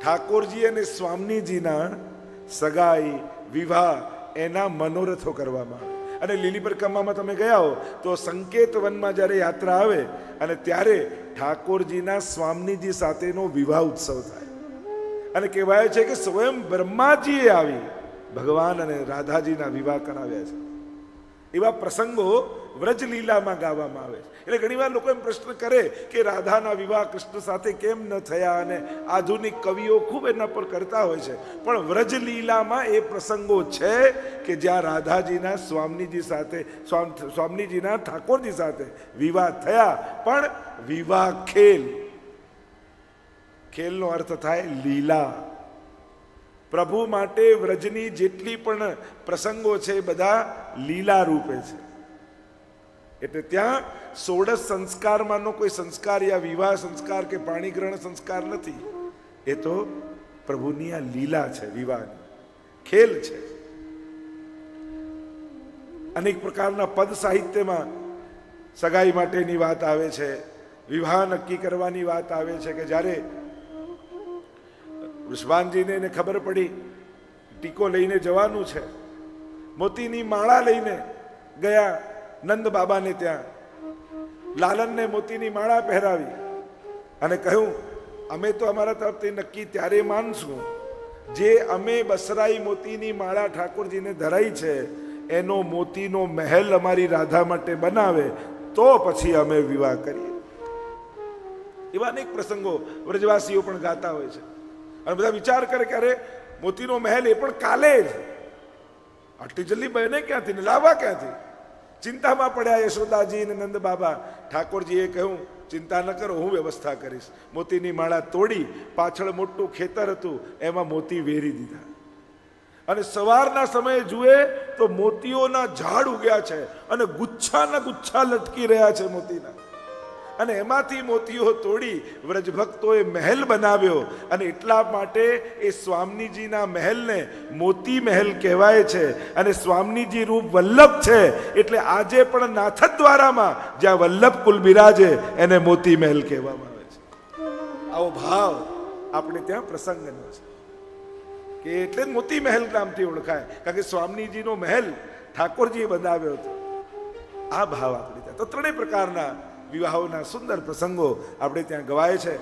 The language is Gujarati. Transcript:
ઠાકોરજી અને સ્વામીજીના સગાઈ, વિવાહ એના મનોરથો કરવામાં અને લીલી પરિક્રમામાં તમે ગયા હો, તો સંકેત વનમાં જ્યારે યાત્રા આવે, અને ત્યારે ઠાકોરજીના સ્વામીજી સાથેનો વિવાહ ઉત્સવ થાય. અને કહેવાય છે કે સ્વયં બ્રહ્માજીએ આવી ભગવાન અને રાધાજીના વિવાહ કરાવ્યા છે. એવા પ્રસંગો વ્રજલીલામાં ગાવામાં આવે છે. એટલે ઘણીવાર લોકો એમ પ્રશ્ન કરે કે રાધાના વિવાહ કૃષ્ણ સાથે કેમ ન થયા અને આધુનિક કવિઓ ખૂબ એના પર કરતા હોય છે. પણ વ્રજલીલામાં એ પ્રસંગો છે કે જ્યાં રાધાજીના સ્વામીજી સાથે, સ્વામ, સ્વામીજીના ઠાકોરજી સાથે વિવાહ થયા. પણ વિવાહ ખેલ, ખેલનો અર્થ થાય લીલા. પ્રભુ માટે વ્રજની જેટલી પણ પ્રસંગો છે એ બધા લીલા રૂપે છે. એટલે ત્યાં સોળસ સંસ્કારમાંનો કોઈ સંસ્કાર યા વિવાહ સંસ્કાર કે પાણીગ્રહણ સંસ્કાર નથી. એ તો પ્રભુની આ લીલા છે, વિવાહની. ખેલ છે. અનેક પ્રકારના પદ સાહિત્યમાં સગાઈ માટેની વાત આવે છે, વિવાહ નક્કી કરવાની વાત આવે છે કે જ્યારે વૃષભાનજીને એને ખબર પડી, ટીકો લઈને જવાનું છે. મોતીની માળા લઈને ગયા નંદ બાબાને ત્યાં. લાલનને મોતીની માળા પહેરાવી અને કહ્યું, અમે તો અમારા તરફથી નક્કી ત્યારે માનશું. જે અમે બસરાઈ મોતીની માળા ઠાકોરજીને ધરાઈ છે, એનો મોતીનો મહેલ અમારી રાધા માટે બનાવે, તો પછી અમે વિવાહ કરીએ. એવા અનેક પ્રસંગો વ્રજવાસીઓ પણ ગાતા હોય છે. અને બધા વિચાર કરે કે અરે, મોતીનો મહેલ એ પણ કાલે જ. આટલી જલ્દી બહેને ક્યાંથી? ને લાવવા ક્યાંથી? ચિંતામાં પડ્યા યશોદાજી અને નંદ બાબા. ઠાકોરજીએ કહ્યું, ચિંતા ન કરો, હું વ્યવસ્થા કરીશ. મોતીની માળા તોડી, પાછળ મોટું ખેતર હતું, એમાં મોતી વેરી દીધા. અને સવારના સમયે જુએ તો મોતીઓના ઝાડ ઉગ્યા છે અને ગુચ્છાના ગુચ્છા લટકી રહ્યા છે મોતીના. અને એમાંથી મોતીઓ તોડી વ્રજભક્તોએ મહેલ બનાવ્યો અને એટલા માટે એ સ્વામીજીના મહેલને મોતી મહેલ કહેવાય છે અને સ્વામીજી રૂપ વલ્લભ છે એટલે આજે પણ નાથદ્વારામાં જ્યાં વલ્લભ કુલ બિરાજે એને મોતી મહેલ કહેવામાં આવે છે. આવો ભાવ આપણે ત્યાં પ્રસંગનો છે. કે એટલે મોતી મહેલ નામથી ઓળખાય. કારણ કે સ્વામીજીનો મહેલ ઠાકોરજીએ બનાવ્યો હતો. આ ભાવ આપણે ત્યાં. તો ત્રણેય પ્રકારના વિવાહોના સુંદર પ્રસંગો આપણે ત્યાં ગવાય છે.